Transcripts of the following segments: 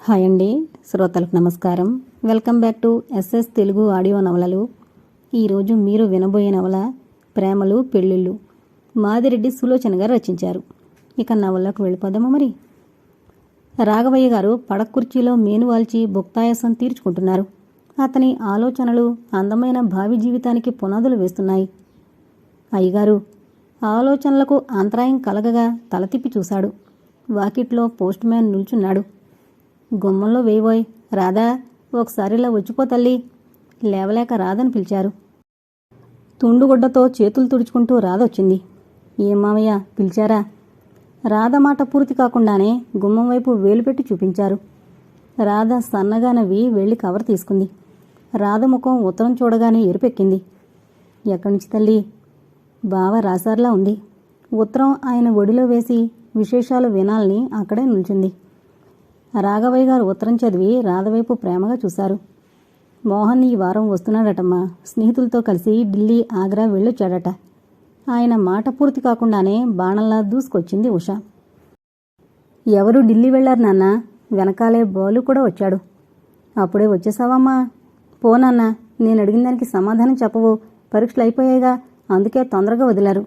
Hi అండి శ్రోతలకు నమస్కారం. Welcome back to SS Telugu audio నవలలు. ఈరోజు మీరు వినబోయే నవల ప్రేమలు పెళ్ళిళ్ళు. మాదిరెడ్డి సులోచన గారు రచించారు. ఇక నవలకు వెళ్ళిపోదామా మరి? రాఘవయ్య గారు పడకుర్చీలో మేనువాల్చి భుక్తాయాసం తీర్చుకుంటున్నారు. అతని ఆలోచనలు అందమైన భావి జీవితానికి పునాదులు వేస్తున్నాయి. అయ్యగారు ఆలోచనలకు అంతరాయం కలగగా తల తిప్పి చూశాడు. వాకిట్లో పోస్ట్ మ్యాన్ నిల్చున్నాడు. గుమ్మంలో వేయబోయ్. రాధా ఒకసారి ఇలా వచ్చిపో తల్లి. లేవలేక రాధని పిలిచారు. తుండుగుడ్డతో చేతులు తుడుచుకుంటూ రాధ వచ్చింది. ఏ మామయ్య పిలిచారా? రాధ మాట పూర్తి కాకుండానే గుమ్మం వైపు వేలు పెట్టి చూపించారు. రాధ సన్నగా నవ్వి వెళ్ళి కవర్ తీసుకుంది. రాధ ముఖం ఉత్తరం చూడగానే ఎరుపెక్కింది. ఎక్కడి నుంచి తల్లి? బావ రాసార్లా ఉంది. ఉత్తరం ఆయన ఒడిలో వేసి విశేషాలు వినాలని అక్కడే నిల్చుంది. రాఘవయ్య గారు ఉత్తరం చదివి రాధవైపు ప్రేమగా చూశారు. మోహన్ ఈ వారం వస్తున్నాడటమ్మా. స్నేహితులతో కలిసి ఢిల్లీ ఆగ్రా వెళ్ళొచ్చాడట. ఆయన మాట పూర్తి కాకుండానే బాణంలా దూసుకొచ్చింది ఉష. ఎవరు ఢిల్లీ వెళ్ళారు నాన్న? వెనకాలే బాలు కూడా వచ్చాడు. అప్పుడే వచ్చేసావమ్మా. పోనాన్న నేను అడిగిన దానికి సమాధానం చెప్పవు. పరీక్షలు అయిపోయాయిగా. అందుకే తొందరగా వదిలారు.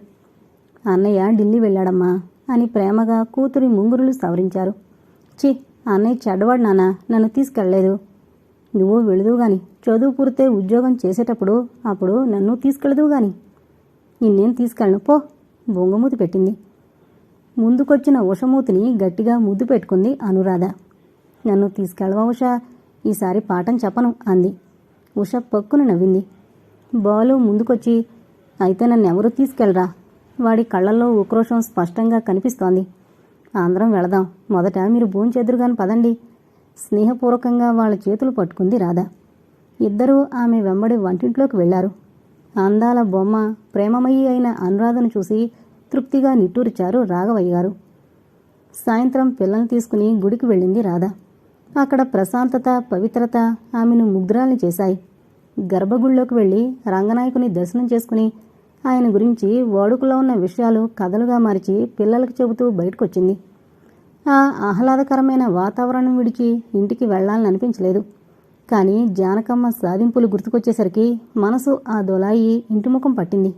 అన్నయ్య ఢిల్లీ వెళ్ళాడమ్మా అని ప్రేమగా కూతురి ముంగురులు సవరించారు. చి అన్నయ్య చెడ్డవాడు నాన్న నన్ను తీసుకెళ్ళలేదు. నువ్వు వెళుదు గాని చదువు పూర్తే ఉద్యోగం చేసేటప్పుడు అప్పుడు నన్ను తీసుకెళ్ళదు గాని. నిన్నేం తీసుకెళ్ళను? పో బొంగమూతి పెట్టింది. ముందుకొచ్చిన ఉషమూతిని గట్టిగా ముద్దు పెట్టుకుంది అనురాధ. నన్ను తీసుకెళ్ళవా ఉష? ఈసారి పాఠం చెప్పను అంది. ఉష పక్కున నవ్వింది. బాలు ముందుకొచ్చి అయితే నన్ను ఎవరు తీసుకెళ్ళరా? వాడి కళ్ళల్లో ఉక్రోషం స్పష్టంగా కనిపిస్తోంది. ఆంధ్రం వెళదాం. మొదట మీరు భోంచెదురుగాని పదండి. స్నేహపూర్వకంగా వాళ్ళ చేతులు పట్టుకుంది రాధ. ఇద్దరూ ఆమె వెంబడి వంటింట్లోకి వెళ్ళారు. అందాల బొమ్మ ప్రేమమయీ అయిన అనురాధను చూసి తృప్తిగా నిట్టూర్చారు రాఘవయ్య గారు. సాయంత్రం పిల్లల్ని తీసుకుని గుడికి వెళ్ళింది రాధ. అక్కడ ప్రశాంతత పవిత్రత ఆమెను ముగ్ధురాల్ని చేశాయి. గర్భగుడిలోకి వెళ్ళి రంగనాయకుని దర్శనం చేసుకుని ఆయన గురించి వాడుకలో ఉన్న విషయాలు కథలుగా మార్చి పిల్లలకు చెబుతూ బయటకొచ్చింది. ఆ ఆహ్లాదకరమైన వాతావరణం విడిచి ఇంటికి వెళ్ళాలని అనిపించలేదు. కానీ జానకమ్మ సాధింపులు గుర్తుకొచ్చేసరికి మనసు ఆ దొలాయి ఇంటిముఖం పట్టింది.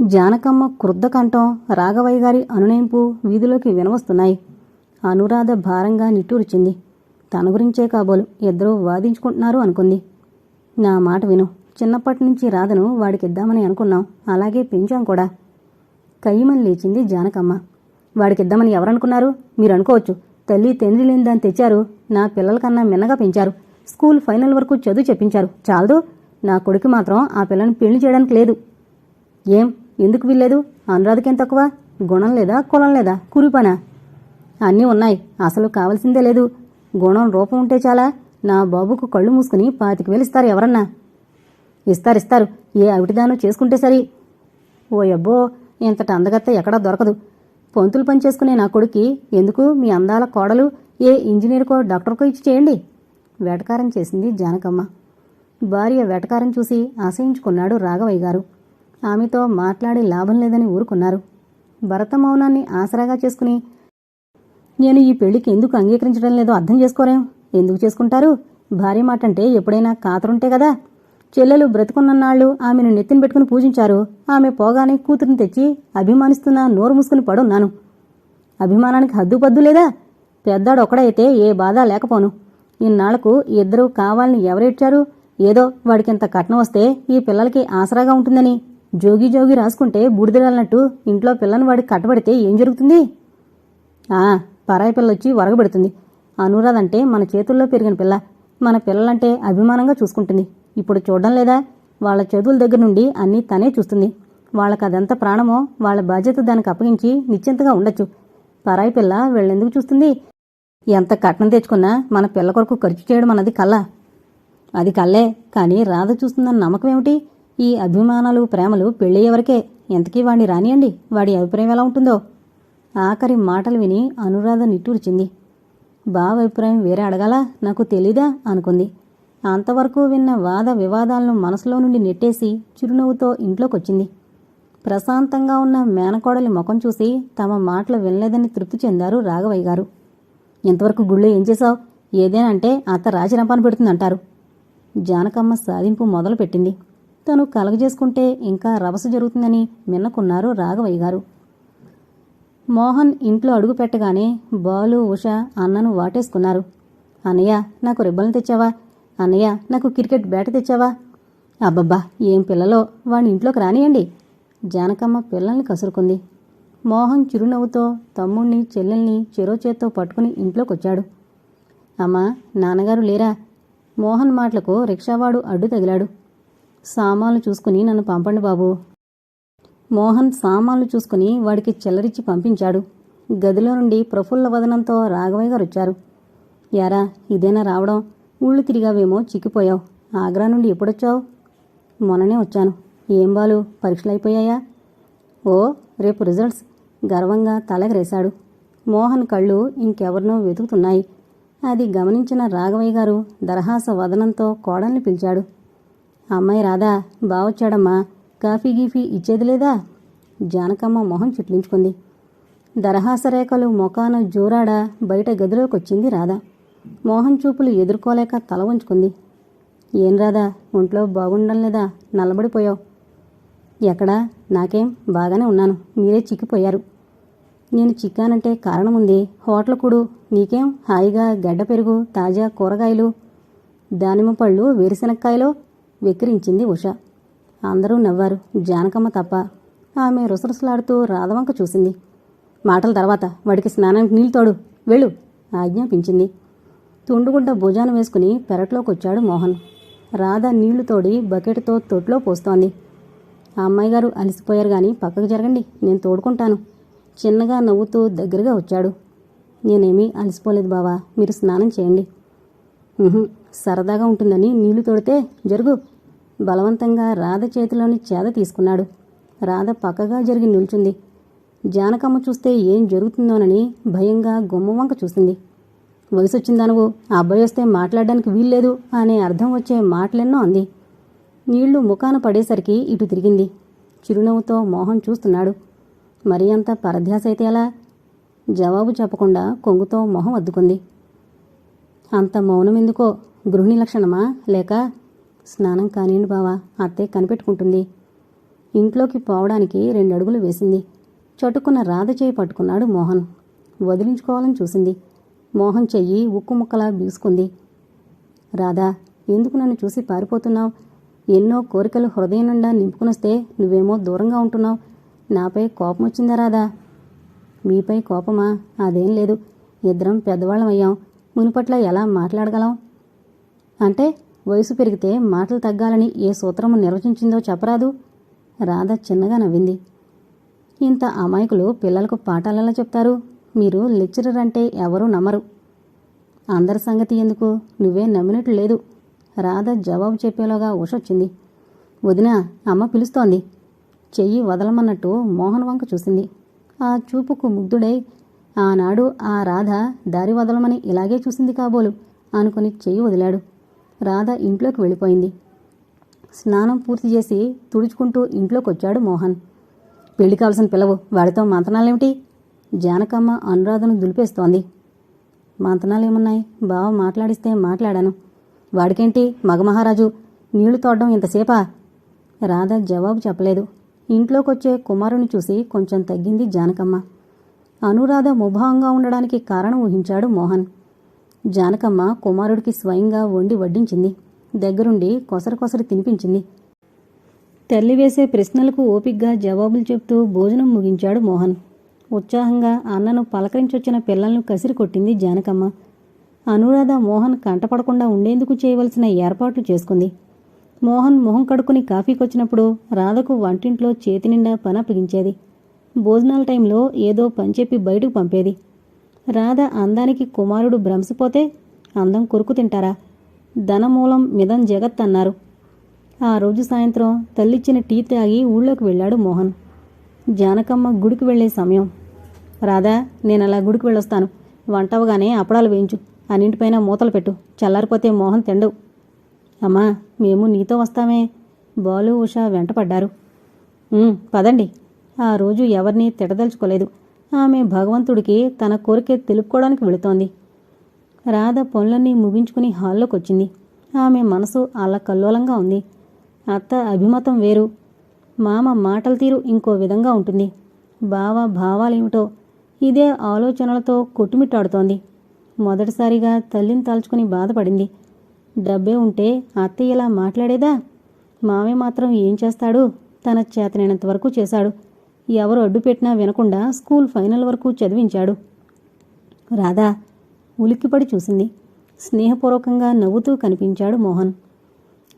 జానకమ్మ క్రుద్ధ కంఠం రాఘవయ్య గారి అనునయింపు వీధిలోకి వినవస్తున్నాయి. అనురాధ భారంగా నిట్టూర్చింది. తన గురించే కాబోలు ఇద్దరూ వాదించుకుంటున్నారు అనుకుంది. నా మాట విను. చిన్నప్పటి నుంచి రాధను వాడికిద్దామని అనుకున్నాం. అలాగే పెంచాం కూడా. కయ్యమని లేచింది జానకమ్మ. వాడికిద్దామని ఎవరనుకున్నారు? మీరు అనుకోవచ్చు తల్లి తండ్రి లేని దాన్ని తెచ్చారు. నా పిల్లలకన్నా మిన్నగా పెంచారు. స్కూల్ ఫైనల్ వరకు చదువు చెప్పించారు. చాలదు. నా కొడుకు మాత్రం ఆ పిల్లని పెళ్ళి చేయడానికి లేదు. ఏం? ఎందుకు వీల్లేదు? అనురాధకేం తక్కువ? గుణం లేదా కులం లేదా? కురిపనా. అన్నీ ఉన్నాయి. అసలు కావలసిందే లేదు. గుణం రూపం ఉంటే చాలా. నా బాబుకు కళ్ళు మూసుకుని పాతికి వేలిస్తారు ఎవరన్నా. ఇస్తారు ఇస్తారు. ఏ అవిటిదానో చేసుకుంటే సరి. ఓ అబ్బో ఇంతటి అందగత్త ఎక్కడా దొరకదు. పొంతులు పని చేసుకునే నా కొడుక్కి ఎందుకు మీ అందాల కోడలు ఏ ఇంజనీర్కో డాక్టర్కో ఇచ్చి చేయండి? వేటకారం చేసింది జానకమ్మ. భార్య వేటకారం చూసి ఆశయించుకున్నాడు రాఘవయ్య గారు. ఆమెతో మాట్లాడి లాభం లేదని ఊరుకున్నారు. భరత మౌనాన్ని ఆసరాగా చేసుకుని నేను ఈ పెళ్ళికి ఎందుకు అంగీకరించడం లేదో అర్థం చేసుకోరేం? ఎందుకు చేసుకుంటారు? భార్య మాట అంటే ఎప్పుడైనా కాతరుంటే కదా. చెల్లెలు బ్రతుకున్నన్నాళ్ళు ఆమెను నెత్తిన పెట్టుకుని పూజించారు. ఆమె పోగానే కూతురుని తెచ్చి అభిమానిస్తున్నా నోరు మూసుకుని పడున్నాను. అభిమానానికి హద్దుపద్దు లేదా? పెద్దాడు ఒక్కడైతే ఏ బాధ లేకపోను. ఇన్నాళ్ళకు ఇద్దరూ కావాలని ఎవరేడ్చారు? ఏదో వాడికింత కట్నం వస్తే ఈ పిల్లలకి ఆసరాగా ఉంటుందని జోగి జోగి రాసుకుంటే బూడిదలన్నట్టు ఇంట్లో పిల్లని వాడికి కట్టబడితే ఏం జరుగుతుంది? ఆ పరాయి పిల్ల వచ్చి వరగబెడుతుంది. అనురాధ అంటే మన చేతుల్లో పెరిగిన పిల్ల. మన పిల్లలంటే అభిమానంగా చూసుకుంటుంది. ఇప్పుడు చూడడం లేదా? వాళ్ళ చదువుల దగ్గర నుండి అన్నీ తనే చూస్తుంది. వాళ్ళకి అదంతా ప్రాణమో వాళ్ళ బాధ్యత దానికి అప్పగించి నిశ్చింతగా ఉండొచ్చు. పరాయి పిల్ల వీళ్ళెందుకు చూస్తుంది? ఎంత కట్నం తెచ్చుకున్నా మన పిల్ల కొరకు ఖర్చు చేయడం అన్నది కల్లా. అది కల్లే కానీ రాధ చూస్తుందన్న నమ్మకం ఏమిటి? ఈ అభిమానాలు ప్రేమలు పెళ్ళయ్యేవరకే ఎంతకీ వాడిని రానియండి? వాడి అభిప్రాయం ఎలా ఉంటుందో? ఆఖరి మాటలు విని అనురాధ నిట్టూర్చింది. బావ అభిప్రాయం వేరే అడగాల? నాకు తెలీదా? అనుకుంది. అంతవరకు విన్న వాద వివాదాలను మనసులో నుండి నెట్టేసి చిరునవ్వుతో ఇంట్లోకొచ్చింది. ప్రశాంతంగా ఉన్న మేనకోడలి ముఖం చూసి తమ మాటలు వినలేదని తృప్తి చెందారు రాఘవయ్య గారు. ఇంతవరకు గుళ్ళో ఏం చేశావు? ఏదైనా అంటే అత్త రాజరంపాను పెడుతుందంటారు. జానకమ్మ సాధింపు మొదలుపెట్టింది. తను కలగజేసుకుంటే ఇంకా రభస జరుగుతుందని మిన్నకున్నారు రాఘవయ్య గారు. మోహన్ ఇంట్లో అడుగు పెట్టగానే బాలు ఉష అన్నను వాటేసుకున్నారు. అన్నయ్య నాకు రిబ్బన్లు తెచ్చావా? అన్నయ్య నాకు క్రికెట్ బ్యాట్ తెచ్చావా? అబ్బబ్బా ఏం పిల్లలో? వాడిని ఇంట్లోకి రానియండి. జానకమ్మ పిల్లల్ని కసురుకుంది. మోహన్ చిరునవ్వుతో తమ్ముణ్ణి చెల్లెల్ని చెరో చేత్తో పట్టుకుని ఇంట్లోకొచ్చాడు. అమ్మా నాన్నగారు లేరా? మోహన్ మాటలకు రిక్షావాడు అడ్డు తగిలాడు. సామాన్లు చూసుకుని నన్ను పంపండి బాబు. మోహన్ సామాన్లు చూసుకుని వాడికి చిల్లరిచ్చి పంపించాడు. గదిలో నుండి ప్రఫుల్ల వదనంతో రాఘవయ్య గారు వచ్చారు యారా ఇదేనా రావడం? ఊళ్ళు తిరిగావేమో చిక్కిపోయావు. ఆగ్రా నుండి ఎప్పుడొచ్చావు? మొన్ననే వచ్చాను. ఏం బాలు పరీక్షలు అయిపోయాయా? ఓ రేపు రిజల్ట్స్. గర్వంగా తలగరేశాడు. మోహన్ కళ్ళు ఇంకెవరినో వెతుకుతున్నాయి. అది గమనించిన రాఘవయ్య గారు దరహాస వదనంతో కోడల్ని పిలిచాడు. అమ్మాయి రాదా బావొచ్చాడమ్మా. కాఫీ గీఫీ ఇచ్చేది లేదా? జానకమ్మ మొహం చిట్లించుకుంది. దరహాస రేఖలు మొఖాన జోరాడ బయట గదిలోకొచ్చింది రాధా. మోహన్ చూపులు ఎదుర్కోలేక తల వంచుకుంది. ఏం రాదా ఒంట్లో బాగుండం లేదా? నల్లబడిపోయావు. ఎక్కడా? నాకేం బాగానే ఉన్నాను. మీరే చిక్కిపోయారు. నేను చిక్కానంటే కారణం ఉంది హోటల్ కుడు. నీకేం హాయిగా గడ్డ పెరుగు తాజా కూరగాయలు దానిమ్మ పళ్ళు వేరుశనక్కాయలో? వెక్కిరించింది ఉష. అందరూ నవ్వారు. జానకమ్మ తప్ప ఆమె రుసరుసలాడుతూ రాధవంక చూసింది. మాటల తర్వాత వాడికి స్నానానికి నీళ్ళు తోడు. వెళ్ళు ఆజ్ఞాపించింది. తుండుగుడ్డ భుజాన వేసుకుని పెరట్లోకి వచ్చాడు మోహన్. రాధ నీళ్ళు తోడి బకెట్తో తొట్లో పోస్తోంది. ఆ అమ్మాయి గారు అలసిపోయారు కానీ పక్కకు జరగండి నేను తోడుకుంటాను. చిన్నగా నవ్వుతూ దగ్గరగా వచ్చాడు. నేనేమీ అలసిపోలేదు బావా మీరు స్నానం చేయండి. సరదాగా ఉంటుందని నీళ్ళు తోడితే జరుగు. బలవంతంగా రాధ చేతిలోని చేద తీసుకున్నాడు. రాధ పక్కగా జరిగి నిల్చుంది. జానకమ్మ చూస్తే ఏం జరుగుతుందోనని భయంగా గుమ్మవంక చూసింది. వయసు వచ్చిందా ఆ అబ్బాయి వస్తే మాట్లాడడానికి వీల్లేదు అనే అర్థం వచ్చే మాటలెన్నో అంది. నీళ్ళు ముఖాన పడేసరికి ఇటు తిరిగింది. చిరునవ్వుతో మోహన్ చూస్తున్నాడు. మరి అంత పరధ్యాస అయితే ఎలా? జవాబు చెప్పకుండా కొంగుతో మొహం అద్దుకుంది. అంత మౌనం ఎందుకో గృహిణి లక్షణమా? లేక స్నానం కానివ్వండి బావా అత్తే కనిపెట్టుకుంటుంది. ఇంట్లోకి పోవడానికి రెండు అడుగులు వేసింది. చటుక్కున్న రాధ చేయి పట్టుకున్నాడు మోహన్. వదిలించుకోవాలని చూసింది. మోహన్ చెయ్యి ఉక్కు ముక్కలా బీసుకుంది రాధా ఎందుకు నన్ను చూసి పారిపోతున్నావు? ఎన్నో కోరికలు హృదయం నిండా నింపుకునొస్తే నువ్వేమో దూరంగా ఉంటున్నావు. నాపై కోపం వచ్చిందా రాధా? మీపై కోపమా? అదేం లేదు. ఇద్దరం పెద్దవాళ్ళం అయ్యాం మునుపట్ల ఎలా మాట్లాడగలం? అంటే వయసు పెరిగితే మాటలు తగ్గాలని ఏ సూత్రము నిర్వచించిందో చెప్పరాదు? రాధ చిన్నగా నవ్వింది. ఇంత అమాయకులు పిల్లలకు పాఠాలలా చెప్తారు? మీరు లెక్చరర్ అంటే ఎవరూ నమ్మరు. అందరి సంగతి ఎందుకు? నువ్వే నమ్మినట్లు లేదు. రాధ జవాబు చెప్పేలోగా ఉషొచ్చింది వదినా అమ్మ పిలుస్తోంది. చెయ్యి వదలమన్నట్టు మోహన్ వంక చూసింది. ఆ చూపుకు ముగ్ధుడై ఆనాడు ఆ రాధ దారి వదలమని ఇలాగే చూసింది కాబోలు అనుకుని చెయ్యి వదిలాడు. రాధ ఇంట్లోకి వెళ్ళిపోయింది. స్నానం పూర్తి చేసి తుడుచుకుంటూ ఇంట్లోకి వచ్చాడు మోహన్. పెళ్ళి కావలసిన పిల్లవు వాడితో మంతనాలేమిటి? జానకమ్మ అనురాధను దులిపేస్తోంది. మంతనాలేమున్నాయి బావ మాట్లాడిస్తే మాట్లాడాను. వాడికేంటి మగమహారాజు నీళ్ళు తోడడం ఇంతసేపా? రాధ జవాబు చెప్పలేదు. ఇంట్లోకొచ్చే కుమారుని చూసి కొంచెం తగ్గింది జానకమ్మ. అనురాధ ముభావంగా ఉండడానికి కారణం ఊహించాడు మోహన్. జానకమ్మ కుమారుడికి స్వయంగా వండి వడ్డించింది. దగ్గరుండి కొసరకొసరు తినిపించింది. తల్లి వేసే ప్రశ్నలకు ఓపిగ్గా జవాబులు చెప్తూ భోజనం ముగించాడు మోహన్. ఉత్సాహంగా అన్నను పలకరించొచ్చిన పిల్లలను కసిరి కొట్టింది జానకమ్మ. అనురాధ మోహన్ కంటపడకుండా ఉండేందుకు చేయవలసిన ఏర్పాట్లు చేసుకుంది. మోహన్ మొహం కడుక్కుని కాఫీకొచ్చినప్పుడు రాధకు వంటింట్లో చేతి నిండా పని అప్పగించేది. భోజనాల టైంలో ఏదో పని చెప్పి బయటకు పంపేది. రాధ అందానికి కుమారుడు భ్రంసిపోతే అందం కొరుకు తింటారా? ధనమూలం మిదం జగత్ అన్నారు. ఆ రోజు సాయంత్రం తల్లిచ్చిన టీ తాగి ఊళ్ళోకి వెళ్ళాడు మోహన్. జానకమ్మ గుడికి వెళ్ళే సమయం. రాధా నేను అలా గుడికి వెళ్ళొస్తాను. వంటవగానే అప్పడాలు వేయించు. అన్నింటిపైన మూతలు పెట్టు. చల్లారిపోతే మోహన్ తిండు అమ్మా మేము నీతో వస్తామే. బాలు ఉష వెంటపడ్డారు పదండి. ఆ రోజు ఎవరిని తిడదలుచుకోలేదు. ఆమె భగవంతుడికి తన కోరిక తెలుపుకోవడానికి వెళుతోంది. రాధ పనులన్నీ ముగించుకుని హాల్లోకి వచ్చింది ఆమె మనసు అల్లకల్లోలంగా ఉంది. అత్త అభిమతం వేరు. మామ మాటల తీరు ఇంకో విధంగా ఉంటుంది. బావ భావాలేమిటో ఇదే ఆలోచనలతో కొట్టుమిట్టాడుతోంది. మొదటిసారిగా తల్లిని తలుచుకుని బాధపడింది. డబ్బే ఉంటే అత్తయ్య ఇలా మాట్లాడేదా? మామే మాత్రం ఏం చేస్తాడు? తన చేతనైనంత వరకు చేశాడు. ఎవరు అడ్డు పెట్టినా వినకుండా స్కూల్ ఫైనల్ వరకు చదివించాడు. రాధా ఉలిక్కిపడి చూసింది. స్నేహపూర్వకంగా నవ్వుతూ కనిపించాడు మోహన్.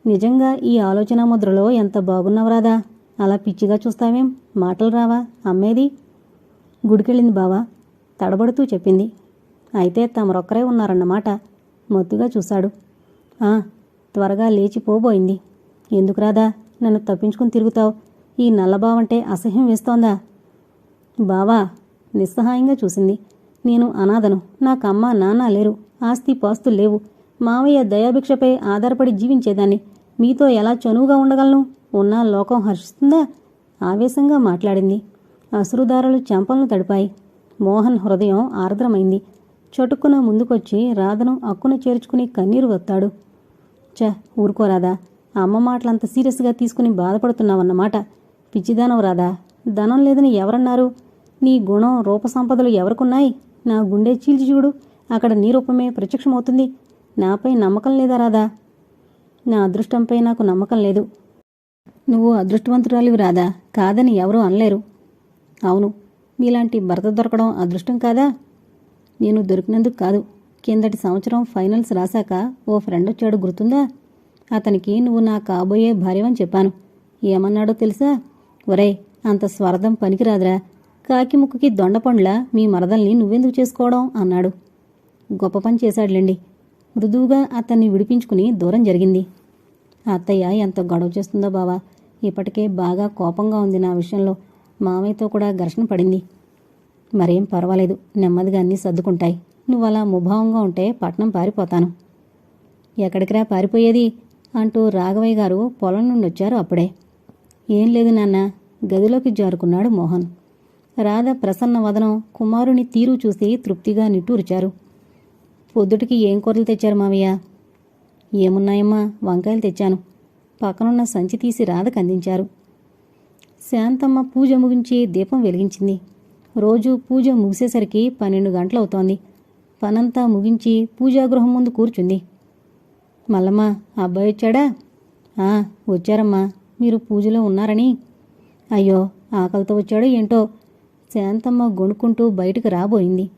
నిజంగా ఈ ఆలోచన ముద్రలో ఎంత బాగున్నావు రాదా అలా పిచ్చిగా చూస్తావేం? మాటలు రావా? అమ్మేది? గుడికెళ్ళింది బావా. తడబడుతూ చెప్పింది. అయితే తమరొక్కరే ఉన్నారన్నమాట. మొత్తుగా చూశాడు. ఆ త్వరగా లేచిపోబోయింది ఎందుకు రాదా నన్ను తప్పించుకుని తిరుగుతావు. ఈ నల్లబావంటే అసహ్యం వేస్తోందా? బావా నిస్సహాయంగా చూసింది. నేను అనాథను. నాకమ్మ నాన్న లేరు. ఆస్తి పాస్తులు లేవు. మావయ్య దయాభిక్షపై ఆధారపడి జీవించేదాన్ని. మీతో ఎలా చనువుగా ఉండగలను? ఉన్నా లోకం హర్షిస్తుందా? ఆవేశంగా మాట్లాడింది. అసురుదారులు చెంపలను తడిపాయి. మోహన్ హృదయం ఆర్ద్రమైంది. చటుక్కున ముందుకొచ్చి రాధను అక్కున చేర్చుకుని కన్నీరు వత్తాడు. చ ఊరుకోరాదా అమ్మ మాటలంత సీరియస్గా తీసుకుని బాధపడుతున్నావన్నమాట. పిచ్చిదానం రాదా ధనం లేదని ఎవరన్నారు? నీ గుణం రూప సంపదలు ఎవరికున్నాయి? నా గుండె చీల్చి చూడు. అక్కడ నీ రూపమే ప్రత్యక్షమవుతుంది. నాపై నమ్మకం లేదా రాదా నా అదృష్టంపై నాకు నమ్మకం లేదు. నువ్వు అదృష్టవంతురాలివి రాదా కాదని ఎవరూ అనలేరు. అవును మీలాంటి భర్త దొరకడం అదృష్టం కాదా? నేను దొరికినందుకు కాదు. కిందటి సంవత్సరం ఫైనల్స్ రాశాక ఓ ఫ్రెండ్ వచ్చాడు గుర్తుందా? అతనికి నువ్వు నా కాబోయే భార్యవని చెప్పాను. ఏమన్నాడో తెలుసా? ఒరేయ్ అంత స్వర్థం పనికిరాదురా. కాకి ముక్కుకి దొండపండ్ల మీ మరదల్ని నువ్వెందుకు చేసుకోవడం? అన్నాడు. గొప్ప పని చేశాడులేండి. మృదువుగా అతన్ని విడిపించుకుని దూరం జరిగింది. అత్తయ్య ఎంత గొడవ చేస్తుందో బావా. ఇప్పటికే బాగా కోపంగా ఉంది నా విషయంలో. మామయ్యతో కూడా ఘర్షణ పడింది. మరేం పర్వాలేదు. నెమ్మదిగా అన్నీ సర్దుకుంటాయి. నువ్వు అలా ముభావంగా ఉంటే పట్నం పారిపోతాను. ఎక్కడికిరా పారిపోయేది? అంటూ రాఘవయ్య గారు పొలం నుండి వచ్చారు అప్పుడే. ఏం లేదు నాన్న. గదిలోకి జారుకున్నాడు మోహన్. రాధ ప్రసన్న వదనం కుమారుని తీరు చూసి తృప్తిగా నిట్టూర్చారు. పొద్దుటికి ఏం కూరలు తెచ్చారు మావయ్య? ఏమున్నాయమ్మా? వంకాయలు తెచ్చాను. పక్కనున్న సంచి తీసి రాధకు అందించారు. శాంతమ్మ పూజ ముగించి దీపం వెలిగించింది. రోజు పూజ ముగిసేసరికి పన్నెండు గంటలవుతోంది. పనంతా ముగించి పూజాగృహం ముందు కూర్చుంది. మల్లమ్మ అబ్బాయి వచ్చాడా? ఆ వచ్చారమ్మా. మీరు పూజలో ఉన్నారని. అయ్యో ఆకలితో వచ్చాడో ఏంటో. శాంతమ్మ గొణుకుంటూ బయటకు రాబోయింది.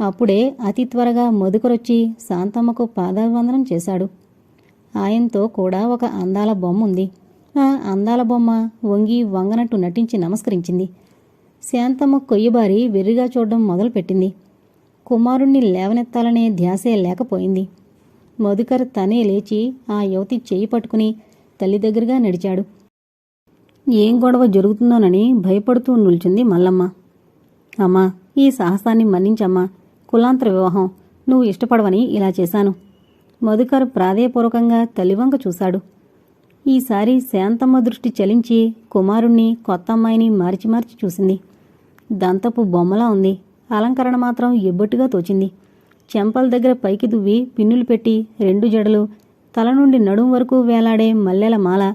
అప్పుడే అతి త్వరగా మధుకరొచ్చి శాంతమ్మకు పాదాభివందనం చేశాడు. ఆయనతో కూడా ఒక అందాల బొమ్మ ఉంది. ఆ అందాల బొమ్మ వంగి వంగనట్టు నటించి నమస్కరించింది. శాంతమ్మ కొయ్యబారి వెర్రిగా చూడడం మొదలుపెట్టింది. కుమారుణ్ణి లేవనెత్తాలనే ధ్యాసే లేకపోయింది. మధుకర్ తనే లేచి ఆ యువతి చేయి పట్టుకుని తల్లి దగ్గరగా నడిచాడు. ఏం గొడవ జరుగుతుందోనని భయపడుతూ నిల్చుంది మల్లమ్మ. అమ్మా ఈ సాహసాన్ని మన్నించమ్మా. కులాంతర వివాహం. నువ్వు ఇష్టపడవని ఇలా చేశాను. మధుకర్ ప్రాధేయపూర్వకంగా తల్లివంక చూశాడు. ఈసారి శాంతమ్మ దృష్టి చలించి కుమారుణ్ణి కొత్త అమ్మాయిని మార్చి మార్చి చూసింది. దంతపు బొమ్మలా ఉంది. అలంకరణ మాత్రం ఎబ్బొట్టుగా తోచింది. చెంపల దగ్గర పైకి దువ్వి పిన్నులు పెట్టి రెండు జడలు తల నుండి నడుం వరకు వేలాడే మల్లెల మాల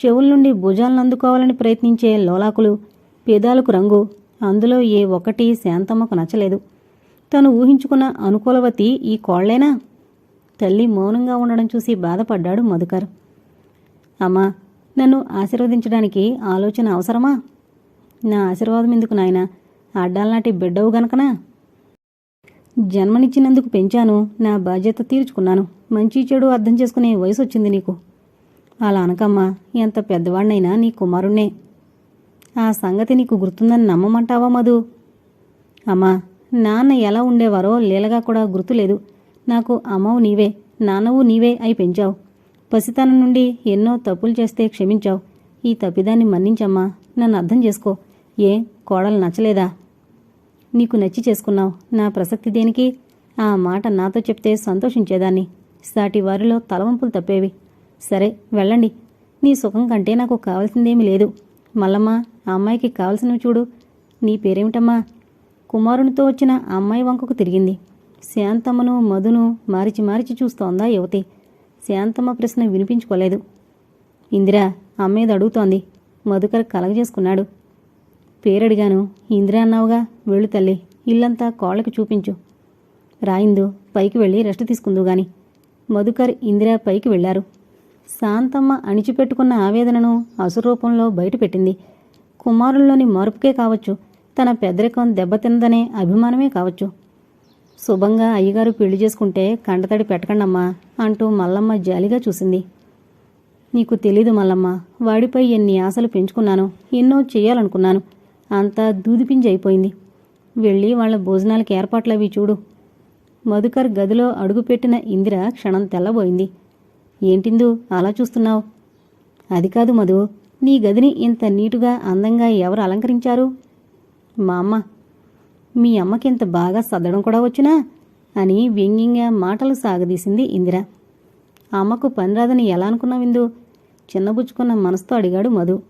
చెవుల నుండి భుజాలను అందుకోవాలని ప్రయత్నించే లోలాకులు పేదాలకు రంగు అందులో ఏ ఒక్కటి శాంతమ్మకు నచ్చలేదు. తను ఊహించుకున్న అనుకూలవతి ఈ కోళ్ళేనా తల్లి మౌనంగా ఉండడం చూసి బాధపడ్డాడు మధుకర్. అమ్మా నన్ను ఆశీర్వదించడానికి ఆలోచన అవసరమా? నా ఆశీర్వాదం ఎందుకు నాయనా? అడ్డాలనాటి బిడ్డవు గనకనా? జన్మనిచ్చినందుకు పెంచాను నా బాధ్యత తీర్చుకున్నాను. మంచి చెడు అర్థం చేసుకునే వయసు వచ్చింది నీకు. అలా అనకమ్మా ఎంత పెద్దవాడినైనా నీ కుమారుణ్ణే. ఆ సంగతి నీకు గుర్తుందని నమ్మమంటావా మధు? అమ్మా నాన్న ఎలా ఉండేవారో లీలగా కూడా గుర్తులేదు. నాకు అమ్మవు నీవే నాన్నవు నీవే అయి పెంచావు. పసితనం నుండి ఎన్నో తప్పులు చేస్తే క్షమించావు. ఈ తప్పిదాన్ని మన్నించమ్మా నన్ను అర్థం చేసుకో. ఏ కోడలు నచ్చలేదా? నీకు నచ్చి చేసుకున్నావు నా ప్రసక్తి దేనికి? ఆ మాట నాతో చెప్తే సంతోషించేదాన్ని. సాటి వారిలో తలవంపులు తప్పేవి. సరే వెళ్ళండి. నీ సుఖం కంటే నాకు కావలసిందేమీ లేదు. మల్లమ్మ ఆ అమ్మాయికి కావలసినవి చూడు. నీ పేరేమిటమ్మా? కుమారునితో వచ్చిన అమ్మాయి వంకకు తిరిగింది. శాంతమ్మను మధును మారిచి మారిచి చూస్తోందా యువతి? శాంతమ్మ ప్రశ్న వినిపించుకోలేదు. ఇందిరా అమ్మేది అడుగుతోంది. మధుకర్ కలగజేసుకున్నాడు పేరడిగాను ఇందిరా అన్నావుగా వెళ్ళు తల్లి ఇల్లంతా కోళ్ళకి చూపించు. రాయిందు పైకి వెళ్ళి రెస్ట్ తీసుకుందు గాని. మధుకర్ ఇందిరా పైకి వెళ్ళారు శాంతమ్మ అణిచిపెట్టుకున్న ఆవేదనను అసురూపంలో బయటపెట్టింది. కుమారుల్లోని మార్పుకే కావచ్చు తన పెద్దరికం దెబ్బతిందనే అభిమానమే కావచ్చు. శుభంగా అయ్యగారు పెళ్ళి చేసుకుంటే కండతడి పెట్టకండమ్మా అంటూ మల్లమ్మ జాలిగా చూసింది. నీకు తెలీదు మల్లమ్మ వాడిపై ఎన్ని ఆశలు పెంచుకున్నాను ఎన్నో చేయాలనుకున్నాను అంతా దూదిపింజి అయిపోయింది. వెళ్ళి వాళ్ళ భోజనాలకు ఏర్పాట్లవి చూడు. మధుకర్ గదిలో అడుగుపెట్టిన ఇందిర క్షణం తెల్లబోయింది. ఏంటిందు అలా చూస్తున్నావు? అది కాదు మధు నీ గదిని ఇంత నీటుగా అందంగా ఎవరు అలంకరించారు? మా అమ్మ మీ అమ్మకింత బాగా సర్దడం కూడా వచ్చునా? అని వ్యంగ్యంగా మాటలు సాగదీసింది ఇందిర. అమ్మకు పని రాదని ఎలా అనుకున్నావిందు చిన్నబుచ్చుకున్న మనసుతో అడిగాడు మధు.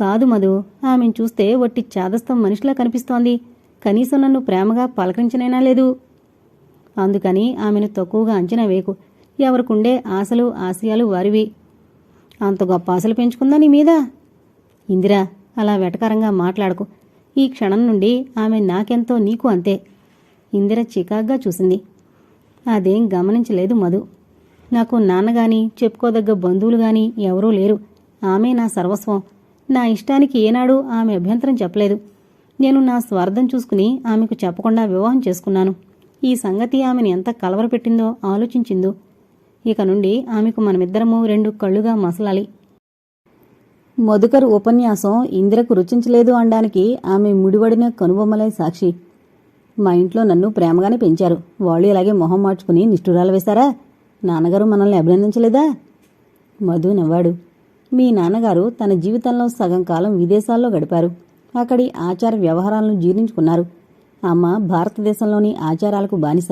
కాదు మధు ఆమెను చూస్తే వట్టి చాదస్తం మనిషిలా కనిపిస్తోంది. కనీసం నన్ను ప్రేమగా పలకరించనైనా లేదు. అందుకని ఆమెను తక్కువగా అంచనా వేకు ఎవరికుండే ఆశలు ఆశయాలు వారివి. అంత గొప్ప ఆశలు పెంచుకుందా నీ మీద? ఇందిరా అలా వెటకరంగా మాట్లాడకు. ఈ క్షణం నుండి ఆమె నాకెంతో నీకు అంతే. ఇందిర చికాగ్గా చూసింది. అదేం గమనించలేదు మధు. నాకు నాన్నగాని చెప్పుకోదగ్గ బంధువులు గాని ఎవరూ లేరు. ఆమె నా సర్వస్వం. నా ఇష్టానికి ఏనాడు ఆమె అభ్యంతరం చెప్పలేదు. నేను నా స్వార్థం చూసుకుని ఆమెకు చెప్పకుండా వివాహం చేసుకున్నాను. ఈ సంగతి ఆమెను ఎంత కలవరపెట్టిందో ఆలోచించిందో. ఇక నుండి ఆమెకు మనమిద్దరము రెండు కళ్ళుగా మసలాలి. మధుకర్ ఉపన్యాసం ఇందిరకు రుచించలేదు అనడానికి ఆమె ముడివడిన కనుబొమ్మలే సాక్షి. మా ఇంట్లో నన్ను ప్రేమగానే పెంచారు. వాళ్ళు ఇలాగే మొహం మార్చుకుని నిష్ఠురాలు వేశారా? నాన్నగారు మనల్ని అభినందించలేదా? మధు నవ్వాడు. మీ నాన్నగారు తన జీవితంలో సగం కాలం విదేశాల్లో గడిపారు. అక్కడి ఆచార వ్యవహారాలను జీర్ణించుకున్నారు. అమ్మ భారతదేశంలోని ఆచారాలకు బానిస.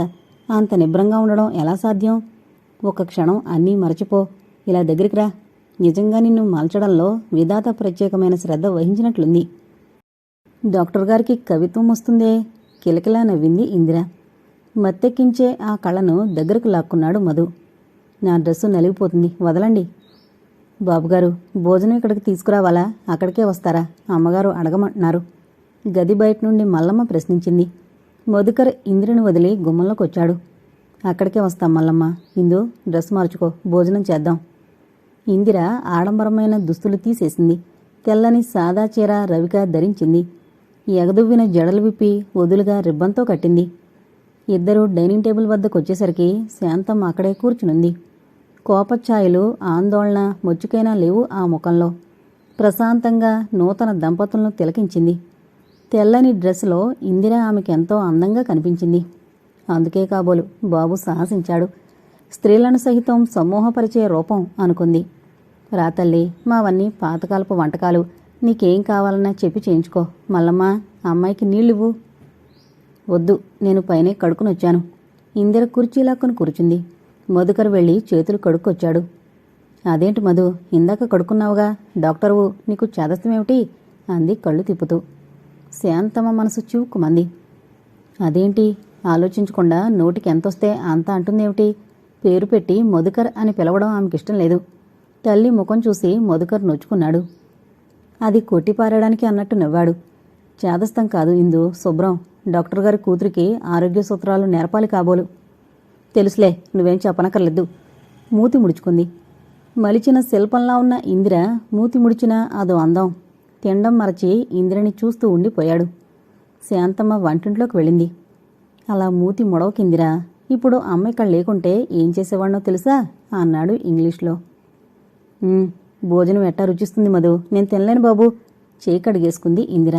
అంత నిబ్రంగా ఉండడం ఎలా సాధ్యం? ఒక క్షణం అన్నీ మరచిపో. ఇలా దగ్గరికి రా. నిజంగా నిన్ను మలచడంలో విధాత ప్రత్యేకమైన శ్రద్ధ వహించినట్లుంది. డాక్టర్ గారికి కవిత్వం వస్తుందే కిలకిలా నవ్వింది ఇందిర. మత్తెక్కించే ఆ కళ్ళను దగ్గరకు లాక్కున్నాడు మధు. నా డ్రెస్సు నలిగిపోతుంది వదలండి. బాబుగారు భోజనం ఇక్కడికి తీసుకురావాలా? అక్కడికే వస్తారా? అమ్మగారు అడగమంటున్నారు. గది బయట నుండి మల్లమ్మ ప్రశ్నించింది. మధుకర్ ఇంద్రుని వదిలి గుమ్మంలోకి వచ్చాడు. అక్కడికే వస్తాం మల్లమ్మ. ఇందు డ్రెస్ మార్చుకో భోజనం చేద్దాం. ఇందిర ఆడంబరమైన దుస్తులు తీసేసింది. తెల్లని సాదా చీర రవిక ధరించింది. ఎగదువ్విన జడలు విప్పి వదులుగా రిబ్బన్తో కట్టింది. ఇద్దరు డైనింగ్ టేబుల్ వద్దకు వచ్చేసరికి శాంతం అక్కడే కూర్చునుంది. కోపఛాయలు ఆందోళన మొచ్చుకైనా లేవు ఆ ముఖంలో. ప్రశాంతంగా నూతన దంపతులను తిలకించింది. తెల్లని డ్రెస్లో ఇందిర ఆమెకెంతో అందంగా కనిపించింది. అందుకే కాబోలు బాబు సాహసించాడు. స్త్రీలను సహితం సమూహపరిచే రూపం అనుకుంది. రాతల్లి మావన్నీ పాతకాలపు వంటకాలు. నీకేం కావాలన్నా చెప్పి చేయించుకో. మల్లమ్మ అమ్మాయికి నీళ్ళివ్వు. వద్దు నేను పైనే కడుకునొచ్చాను ఇందిర కుర్చీలాక్కుని కూర్చుంది. మధుకరు వెళ్ళి చేతులు కడుక్కొచ్చాడు. అదేంటి మధు ఇందాక కడుక్కున్నావుగా. డాక్టర్వు నీకు చేదస్తమేమిటి అంది కళ్ళు తిప్పుతూ. శాంతమ్మ మనసు చివుక్కుమంది. అదేంటి? ఆలోచించకుండా నోటికి ఎంతొస్తే అంత అంటుందేమిటి? పేరు పెట్టి మధుకర్ అని పిలవడం ఆమెకిష్టం లేదు. తల్లి ముఖం చూసి మధుకర్ నొచ్చుకున్నాడు. అది కొట్టిపారడానికి అన్నట్టు నవ్వాడు. చేదస్తం కాదు ఇందు శుభ్రం. డాక్టర్ గారి కూతురికి ఆరోగ్య సూత్రాలు నేర్పాలి కాబోలు. తెలుసులే నువ్వేం చెప్పనక్కర్లేదు. మూతి ముడుచుకుంది. మలిచిన శిల్పంలా ఉన్న ఇందిర మూతి ముడిచిన అదో అందం. తిండం మరచి ఇందిరని చూస్తూ ఉండిపోయాడు. శాంతమ్మ వంటింట్లోకి వెళ్ళింది. అలా మూతి ముడవకిందిరా ఇప్పుడు అమ్మ ఇక్కడ లేకుంటే ఏం చేసేవాడినో తెలుసా? అన్నాడు ఇంగ్లీష్లో. భోజనం ఎట్టా రుచిస్తుంది మధు? నేను తినలేను బాబు. చేయి కడిగేసుకుంది ఇందిర.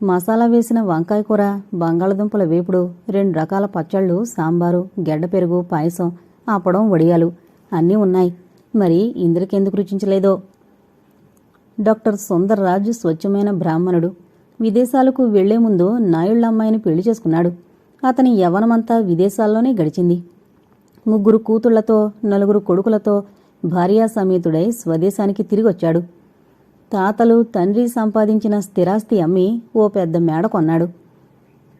మసాలా వేసిన వంకాయ కూర బంగాళదుంపల వేపుడు రెండు రకాల పచ్చళ్ళు సాంబారు గెడ్డ పెరుగు పాయసం ఆపడం వడియాలు అన్నీ ఉన్నాయి. మరి ఇందిరకెందుకు రుచించలేదో? డాక్టర్ సుందర్రాజు స్వచ్ఛమైన బ్రాహ్మణుడు. విదేశాలకు వెళ్ళే ముందు నాయుళ్ళమ్మాయిని పెళ్ళి చేసుకున్నాడు. అతని యవ్వనమంతా విదేశాల్లోనే గడిచింది. ముగ్గురు కూతుళ్ళతో నలుగురు కొడుకులతో భార్యా సమేతుడై స్వదేశానికి తిరిగొచ్చాడు. తాతలు తండ్రి సంపాదించిన స్థిరాస్తి అమ్మి ఓ పెద్ద మేడ కొన్నాడు.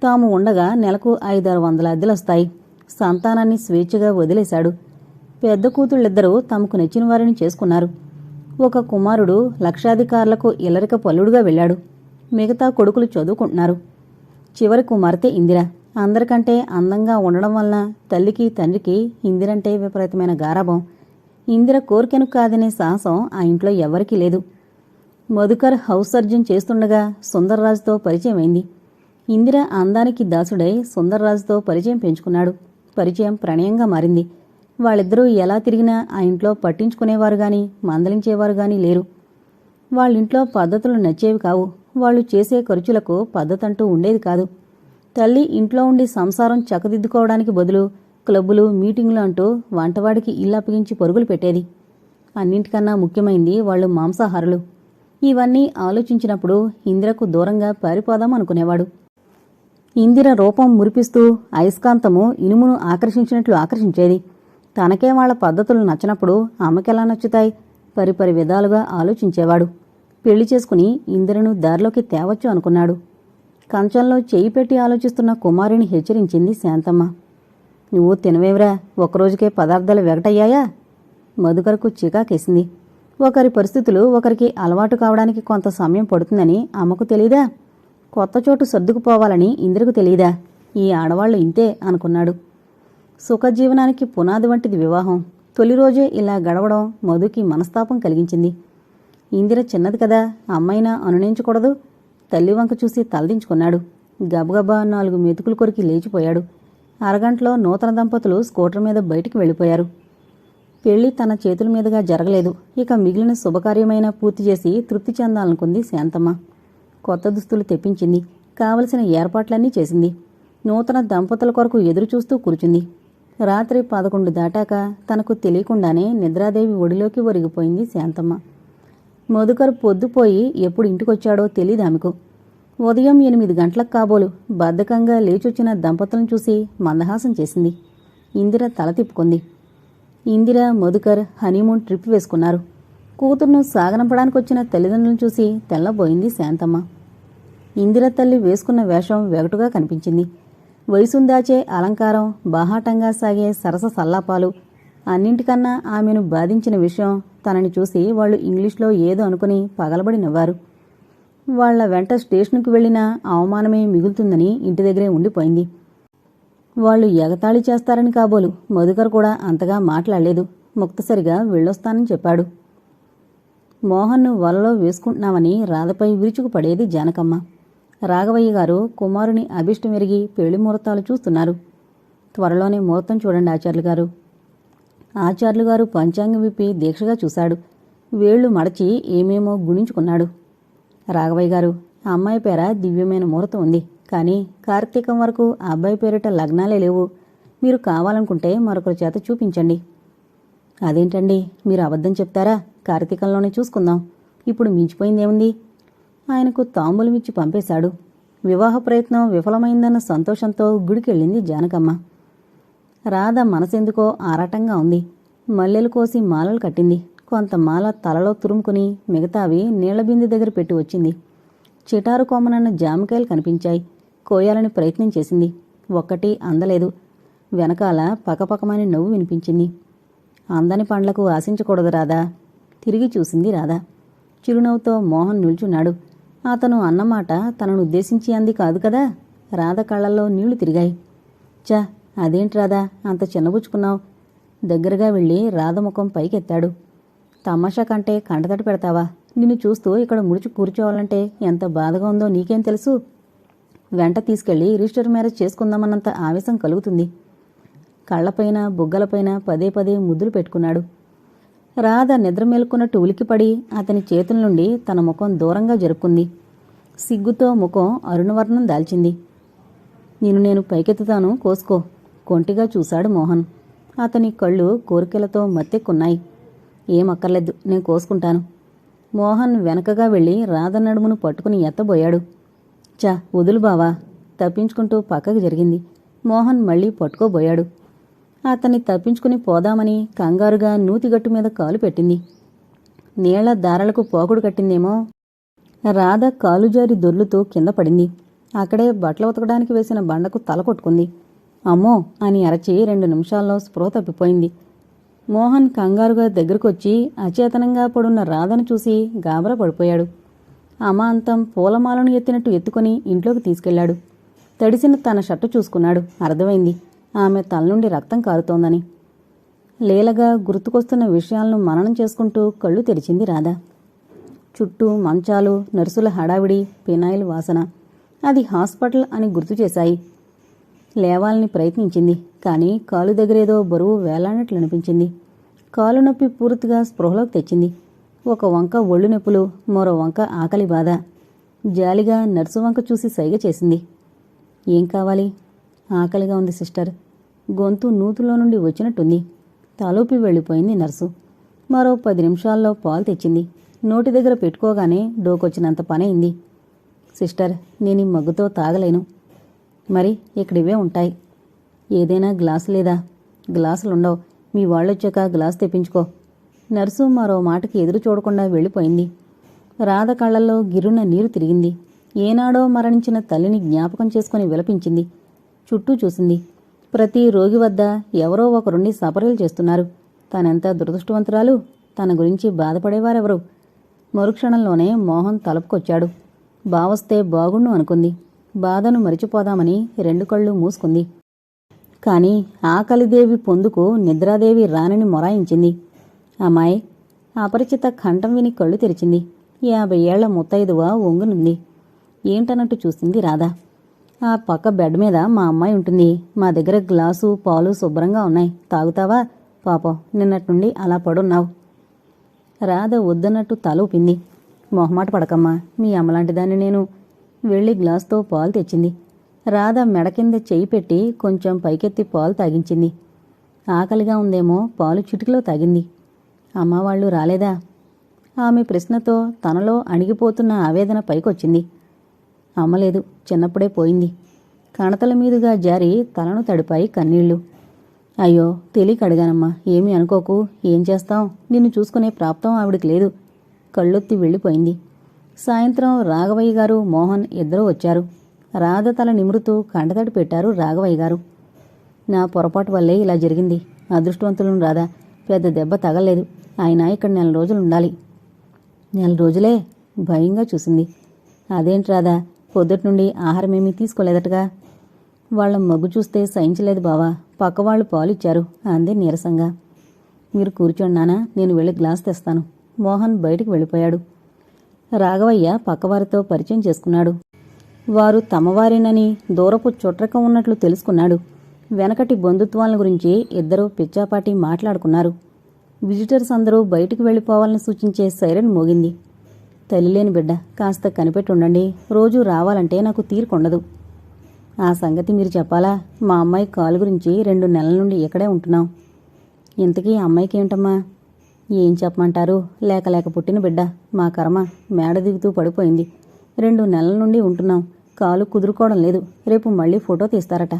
తాము ఉండగా నెలకు ఐదారు వందల అద్దెలొస్తాయి. సంతానాన్ని స్వేచ్ఛగా వదిలేశాడు. పెద్ద కూతుళ్ళిద్దరూ తమకు నచ్చిన వారిని చేసుకున్నారు. ఒక కుమారుడు లక్షాధికారులకు ఇల్లరిక పల్లుడుగా వెళ్ళాడు. మిగతా కొడుకులు చదువుకుంటున్నారు. చివరి కుమార్తె ఇందిరా. అందరికంటే అందంగా ఉండడం వలన తల్లికి తండ్రికి ఇందిరంటే విపరీతమైన గారాభం. ఇందిర కోరికెను కాదనే సాహసం ఆ ఇంట్లో ఎవరికీ లేదు. మధుకర్ హౌస్ సర్జన్ చేస్తుండగా సుందర్రాజుతో పరిచయం అయింది. ఇందిర అందానికి దాసుడై సుందర్రాజుతో పరిచయం పెంచుకున్నాడు. పరిచయం ప్రణయంగా మారింది. వాళ్ళిద్దరూ ఎలా తిరిగినా ఆ ఇంట్లో పట్టించుకునేవారు గాని మందలించేవారు గాని లేరు. వాళ్ళింట్లో పద్ధతులు నచ్చేవి కావు. వాళ్ళు చేసే ఖర్చులకు పద్ధతంటూ ఉండేది కాదు. తల్లి ఇంట్లో ఉండి సంసారం చక్కదిద్దుకోవడానికి బదులు క్లబ్బులు మీటింగ్లు అంటూ వంటవాడికి ఇల్లు అప్పగించి పరుగులు పెట్టేది. అన్నింటికన్నా ముఖ్యమైంది వాళ్ళు మాంసాహారులు. ఇవన్నీ ఆలోచించినప్పుడు ఇందిరకు దూరంగా పారిపోదాం అనుకునేవాడు. ఇందిర రూపం మురిపిస్తూ అయస్కాంతము ఇనుమును ఆకర్షించినట్లు ఆకర్షించేది. తనకే వాళ్ళ పద్ధతులు నచ్చినప్పుడు ఆమెకెలా నచ్చుతాయి? పరిపరి విధాలుగా ఆలోచించేవాడు. పెళ్ళి చేసుకుని ఇందిరను దారిలోకి తేవచ్చు అనుకున్నాడు. కంచంలో చేయి పెట్టి ఆలోచిస్తున్న కుమారుని హెచ్చరించింది శాంతమ్మ. నువ్వు తినవేవరా? ఒకరోజుకే పదార్థాలు వెగటయ్యాయా మధుకరకు చికాకేసింది. ఒకరి పరిస్థితులు ఒకరికి అలవాటు కావడానికి కొంత సమయం పడుతుందని అమ్మకు తెలీదా? కొత్త చోటు సర్దుకుపోవాలని ఇంద్రకు తెలీదా? ఈ ఆడవాళ్ళు ఇంతే అనుకున్నాడు. సుఖజీవనానికి పునాది వంటిది వివాహం. తొలి రోజే ఇలా గడవడం మధుకి మనస్తాపం కలిగించింది. ఇందిర చిన్నది కదా అమ్మైనా అనునించకూడదు. తల్లి వంక చూసి తలదించుకున్నాడు. గబగబా నాలుగు మెతుకులు కొరికి లేచిపోయాడు. అరగంటలో నూతన దంపతులు స్కూటర్ మీద బయటికి వెళ్ళిపోయారు. పెళ్ళి తన చేతుల మీదుగా జరగలేదు. ఇక మిగిలిన శుభకార్యమైన పూర్తి చేసి తృప్తి చెందాలనుకుంది శాంతమ్మ. కొత్త దుస్తులు తెప్పించింది. కావలసిన ఏర్పాట్లన్నీ చేసింది. నూతన దంపతుల కొరకు ఎదురుచూస్తూ కూర్చుంది. రాత్రి పదకొండు దాటాక తనకు తెలియకుండానే నిద్రాదేవి ఒడిలోకి ఒరిగిపోయింది శాంతమ్మ. మధుకర్ పొద్దుపోయి ఎప్పుడు ఇంటికొచ్చాడో తెలీదు ఆమెకు. ఉదయం ఎనిమిది గంటలకు కాబోలు బద్ధకంగా లేచొచ్చిన దంపతులను చూసి మందహాసం చేసింది. ఇందిర తల తిప్పుకుంది. ఇందిర మధుకర్ హనీమూన్ ట్రిప్ వేసుకున్నారు. కూతుర్ను సాగనంపడానికి వచ్చిన తల్లిదండ్రులను చూసి తెల్లబోయింది శాంతమ్మ. ఇందిర తల్లి వేసుకున్న వేషం వెగటుగా కనిపించింది. వయసుందాచే అలంకారం బాహాటంగా సాగే సరస సల్లాపాలు అన్నింటికన్నా ఆమెను బాధించిన విషయం తనని చూసి వాళ్ళు ఇంగ్లీష్లో ఏదో అనుకుని పగలబడి నవ్వారు. వాళ్ళ వెంట స్టేషన్కు వెళ్ళినా అవమానమే మిగులుతుందని ఇంటి దగ్గరే ఉండిపోయింది. వాళ్ళు ఎగతాళి చేస్తారని కాబోలు మధుకర్ కూడా అంతగా మాట్లాడలేదు. ముక్తసరిగా వెళ్ళొస్తానని చెప్పాడు. మోహన్ను వలలో వేసుకుంటున్నామని రాధపై విరుచుకుపడేది జానకమ్మ. రాఘవయ్య గారు కుమారుని అభిష్టమిరిగి పెళ్ళి ముహూర్తాలు చూస్తున్నారు. త్వరలోనే ముహూర్తం చూడండి ఆచార్యులు గారు. ఆచార్యులు గారు పంచాంగం విప్పి దీక్షగా చూశాడు. వేళ్ళు మడచి ఏమేమో గుణించుకున్నాడు. రాఘవయ్య గారు ఆ అమ్మాయి పేర దివ్యమైన ముహూర్తం ఉంది. కానీ కార్తీకం వరకు ఆ అబ్బాయి పేరిట లగ్నాలే లేవు. మీరు కావాలనుకుంటే మరొకరి చేత చూపించండి. అదేంటండి? మీరు అబద్ధం చెప్తారా? కార్తీకంలోనే చూసుకుందాం. ఇప్పుడు మించిపోయిందేముంది? ఆయనకు తాంబూలం పంపేశాడు. వివాహ ప్రయత్నం విఫలమైందన్న సంతోషంతో గుడికెళ్ళింది జానకమ్మ. రాధ మనసెందుకో ఆరాటంగా ఉంది. మల్లెలు కోసి మాలలు కట్టింది. కొంత మాల తలలో తురుముకుని మిగతావి నీళ్ళబింది దగ్గర పెట్టి వచ్చింది. చిటారు కొమ్మనన్న జామకాయలు కనిపించాయి. కోయాలని ప్రయత్నం చేసింది. ఒక్కటి అందలేదు. వెనకాల పకపకమని నవ్వు వినిపించింది. అందని పండ్లకు ఆశించకూడదు రాదా తిరిగి చూసింది రాధా. చిరునవ్వుతో మోహన్ నిల్చున్నాడు. అతను అన్నమాట తనను ఉద్దేశించి అంది కాదు కదా? రాధ కళ్ళల్లో నీళ్ళు తిరిగాయి. చ అదేంటి రాధా? అంత చిన్నబుచ్చుకున్నావు. దగ్గరగా వెళ్ళి రాధ ముఖం పైకెత్తాడు. తమాషా కంటే కండతడి పెడతావా? నిన్ను చూస్తూ ఇక్కడ ముడిచి కూర్చోవాలంటే ఎంత బాధగా ఉందో నీకేం తెలుసు? వెంట తీసుకెళ్ళి రిజిస్టర్ మ్యారేజ్ చేసుకుందామన్నంత ఆవేశం కలుగుతుంది. కళ్ళపైన బుగ్గలపైన పదే పదే ముద్దులు పెట్టుకున్నాడు. రాధ నిద్ర మేలుకున్నట్టు ఉలికిపడి అతని చేతుల నుండి తన ముఖం దూరంగా జరుపుకుంది. సిగ్గుతో ముఖం అరుణవర్ణం దాల్చింది. నిన్ను నేను పైకెత్తుతాను కోసుకో. కొంటిగా చూశాడు మోహన్. అతని కళ్ళు కోరికలతో మత్తెక్కున్నాయి. ఏమక్కర్లేదు నేను కోసుకుంటాను. మోహన్ వెనకగా వెళ్ళి రాధ నడుమును పట్టుకుని ఎత్తబోయాడు. చా వదులు బావా తప్పించుకుంటూ పక్కకి జరిగింది. మోహన్ మళ్ళీ పట్టుకోబోయాడు. అతన్ని తప్పించుకుని పోదామని కంగారుగా నూతిగట్టు మీద కాలు పెట్టింది. నీళ్ళ దారాలకు పోకుడు కట్టిందేమో? రాధ కాలుజారి దొర్లుతూ కింద పడింది. అక్కడే బట్టలు ఉతకడానికి వేసిన బండకు తల కొట్టుకుంది. అమ్మో అని అరచి రెండు నిమిషాల్లో స్పృహ తప్పిపోయింది. మోహన్ కంగారుగా దగ్గరకొచ్చి అచేతనంగా పడున్న రాధను చూసి గాబరా పడిపోయాడు. అమాంతం పూలమాలను ఎత్తినట్టు ఎత్తుకొని ఇంట్లోకి తీసుకెళ్ళాడు. తడిసిన తన షర్టు చూసుకున్నాడు. అర్థమైంది. ఆమె తల నుండి రక్తం కారుతోందని. లీలగా గుర్తుకొస్తున్న విషయాలను మననం చేసుకుంటూ కళ్ళు తెరిచింది రాధ. చుట్టూ మంచాలు నర్సుల హడావిడి పినాయిల్ వాసన. అది హాస్పిటల్ అని గుర్తు చేశాయి. లేవాలని ప్రయత్నించింది. కానీ కాలు దగ్గరేదో బరువు వేలానట్లు అనిపించింది. కాలు నొప్పి పూర్తిగా స్పృహలోకి తెచ్చింది. ఒక వంక ఒళ్ళు నొప్పులు మరో వంక ఆకలి బాధ. జాలిగా నర్సు వంక చూసి సైగ చేసింది. ఏం కావాలి? ఆకలిగా ఉంది సిస్టర్. గొంతు నూతులో నుండి వచ్చినట్టుంది. తలూపి వెళ్ళిపోయింది నర్సు. మరో పది నిమిషాల్లో పాలు తెచ్చింది. నోటి దగ్గర పెట్టుకోగానే డోకొచ్చినంత పనైంది సిస్టర్ నేను ఈ మగ్గుతో తాగలేను. మరి ఇక్కడివే ఉంటాయి. ఏదైనా గ్లాసు లేదా గ్లాసులుండవు. మీ వాళ్ళొచ్చాక గ్లాస్ తెప్పించుకో. నర్సు మరో మాటకి ఎదురు చూడకుండా వెళ్ళిపోయింది. రాధ కళ్ళల్లో గిరున నీరు తిరిగింది. ఏనాడో మరణించిన తల్లిని జ్ఞాపకం చేసుకుని విలపించింది. చుట్టూ చూసింది. ప్రతి రోగి వద్ద ఎవరో ఒకరుండి సపరీలు చేస్తున్నారు. తనెంత దురదృష్టవంతురాలు తన గురించి బాధపడేవారెవరు? మరుక్షణంలోనే మోహన్ తలుపుకొచ్చాడు. బావస్తే బాగుండు అనుకుంది. బాధను మరిచిపోదామని రెండు కళ్ళు మూసుకుంది. కాని ఆకలిదేవి పొందుకు నిద్రాదేవి రానని మొరాయించింది. అమ్మాయి అపరిచిత కంఠం విని కళ్ళు తెరిచింది. యాభై ఏళ్ళ ముత్తైదువ ఒంగునుంది ఏంటన్నట్టు చూసింది రాధా. ఆ పక్క బెడ్ మీద మా అమ్మాయి ఉంటుంది. మా దగ్గర గ్లాసు పాలు శుభ్రంగా ఉన్నాయి. తాగుతావా? పాపం నిన్నటి నుండి అలా పడున్నావు. రాధ వద్దన్నట్టు తలూపింది. మొహమాట పడకమ్మా మీ అమ్మలాంటి దాన్ని నేను వెళ్ళి గ్లాస్తో పాలు తెచ్చింది. రాధ మెడ కింద చేయి పెట్టి కొంచెం పైకెత్తి పాలు తాగించింది. ఆకలిగా ఉందేమో పాలు చిటికలో తాగింది. అమ్మవాళ్ళు రాలేదా? ఆమె ప్రశ్నతో తనలో అణిగిపోతున్న ఆవేదన పైకొచ్చింది. అమ్మలేదు చిన్నప్పుడే పోయింది. కణతల మీదుగా జారి తలను తడిపాయి కన్నీళ్ళు. అయ్యో తెలియక అడిగానమ్మా ఏమీ అనుకోకు ఏం చేస్తాం నిన్ను చూసుకునే ప్రాప్తం ఆవిడికి లేదు. కళ్ళొత్తి వెళ్ళిపోయింది. సాయంత్రం రాఘవయ్య గారు మోహన్ ఇద్దరూ వచ్చారు. రాధ తల నిమురుతూ కండతడి పెట్టారు రాఘవయ్య గారు. నా పొరపాటు వల్లే ఇలా జరిగింది. అదృష్టవంతులను రాధా. పెద్ద దెబ్బ తగలేదు ఆయన ఇక్కడ నెల రోజులు ఉండాలి. నెల రోజులే భయంగా చూసింది. అదేంటి రాదా పొద్దుటి నుండి ఆహారం తీసుకోలేదటగా? వాళ్ళ మగ్గు చూస్తే సహించలేదు బావా. పక్కవాళ్ళు పాలిచ్చారు. అందే నీరసంగా. మీరు కూర్చోండి నానా. నేను వెళ్ళి గ్లాస్ తెస్తాను. మోహన్ బయటికి వెళ్ళిపోయాడు. రాఘవయ్య పక్కవారితో పరిచయం చేసుకున్నాడు. వారు తమవారినని దూరపు చుట్రకం ఉన్నట్లు తెలుసుకున్నాడు. వెనకటి బంధుత్వాల గురించి ఇద్దరూ పిచ్చాపాటి మాట్లాడుకున్నారు. విజిటర్స్ అందరూ బయటికి వెళ్ళిపోవాలని సూచించే సైరన్ మోగింది. తల్లిలేని బిడ్డ కాస్త కనిపెట్టుండండి. రోజు రావాలంటే నాకు తీరుకుండదు. ఆ సంగతి మీరు చెప్పాలా? మా అమ్మాయి కాలు గురించి రెండు నెలల నుండి ఇక్కడే ఉంటున్నాం. ఇంతకీ అమ్మాయికి ఏంటమ్మా ఏం చెప్పమంటారు? లేక లేక పుట్టిన బిడ్డ మా కర్మ మేడ దిగుతూ పడిపోయింది. రెండు నెలల నుండి ఉంటున్నాం. కాలు కుదురుకోవడం లేదు. రేపు మళ్ళీ ఫోటో తీస్తారట.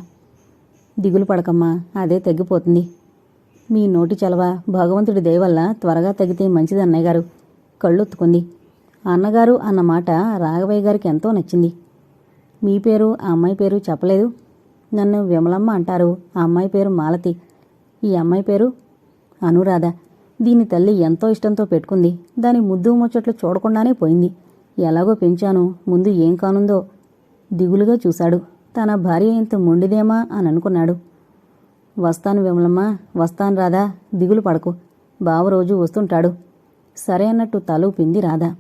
దిగులు పడకమ్మా అదే తగ్గిపోతుంది మీ నోటి చలవ భగవంతుడి దయవల్ల త్వరగా తగ్గితే మంచిది అన్నయ్య గారు. కళ్ళొత్తుకుంది. అన్నగారు అన్న మాట రాఘవయ్య గారికి ఎంతో నచ్చింది. మీ పేరు ఆ అమ్మాయి పేరు చెప్పలేదు. నన్ను విమలమ్మ అంటారు. ఆ అమ్మాయి పేరు మాలతి. ఈ అమ్మాయి పేరు అనురాధ. దీని తల్లి ఎంతో ఇష్టంతో పెట్టుకుంది. దాని ముద్దు ముచ్చట్లు చూడకుండానే పోయింది. ఎలాగో పెంచాను. ముందు ఏం కానుందో దిగులుగా చూశాడు. తన భార్య ఇంత మొండిదేమా అని అనుకున్నాడు. వస్తాను విమలమ్మ. వస్తాను రాధా. దిగులు పడకు. బావ రోజు వస్తుంటాడు. సరే అన్నట్టు తలూపింది రాధా.